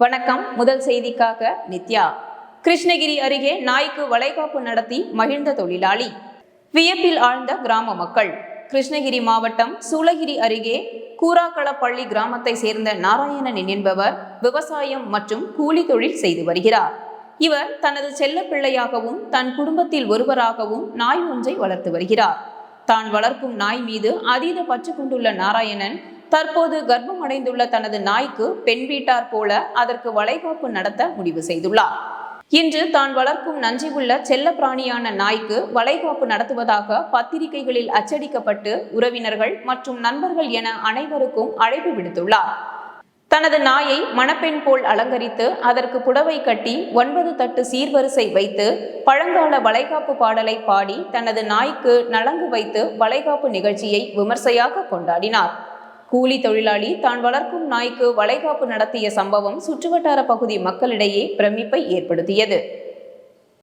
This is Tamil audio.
வணக்கம். முதல் செய்திக்காக நித்யா. கிருஷ்ணகிரி அருகே நாய்க்கு வளைகாப்பு நடத்தி மகிழ்ந்த தொழிலாளி. வியப்பில் ஆழ்ந்த கிராம மக்கள். கிருஷ்ணகிரி மாவட்டம் சூளகிரி அருகே கூராக்களப்பள்ளி கிராமத்தை சேர்ந்த நாராயணன் என்பவர் விவசாயம் மற்றும் கூலி தொழில் செய்து வருகிறார். இவர் தனது செல்ல பிள்ளையாகவும் தன் குடும்பத்தில் ஒருவராகவும் நாய் ஒன்றை வளர்த்து வருகிறார். தான் வளர்க்கும் நாய் மீது அதீத பற்று கொண்டுள்ள நாராயணன் தற்போது கர்ப்பம் அடைந்துள்ள தனது நாய்க்கு பெண் வீட்டார் போல அதற்கு வளைகாப்பு நடத்த முடிவு செய்துள்ளார். இன்று தான் வளர்க்கும் நன்றி உள்ள செல்ல பிராணியான நாய்க்கு வளைகாப்பு நடத்துவதாக பத்திரிகைகளில் அச்சடிக்கப்பட்டு உறவினர்கள் மற்றும் நண்பர்கள் என அனைவருக்கும் அழைப்பு விடுத்துள்ளார். தனது நாயை மணப்பெண் போல் அலங்கரித்து அதற்கு புடவை கட்டி ஒன்பது தட்டு சீர்வரிசை வைத்து பழங்கால வளைகாப்பு பாடலை பாடி தனது நாய்க்கு நலங்கு வைத்து வளைகாப்பு நிகழ்ச்சியை விமர்சையாக கொண்டாடினார். கூலி தொழிலாளி தான் வளர்க்கும் நாய்க்கு வளைகாப்பு நடத்திய சம்பவம் சுற்றுவட்டார பகுதி மக்களிடையே பிரமிப்பை ஏற்படுத்தியது.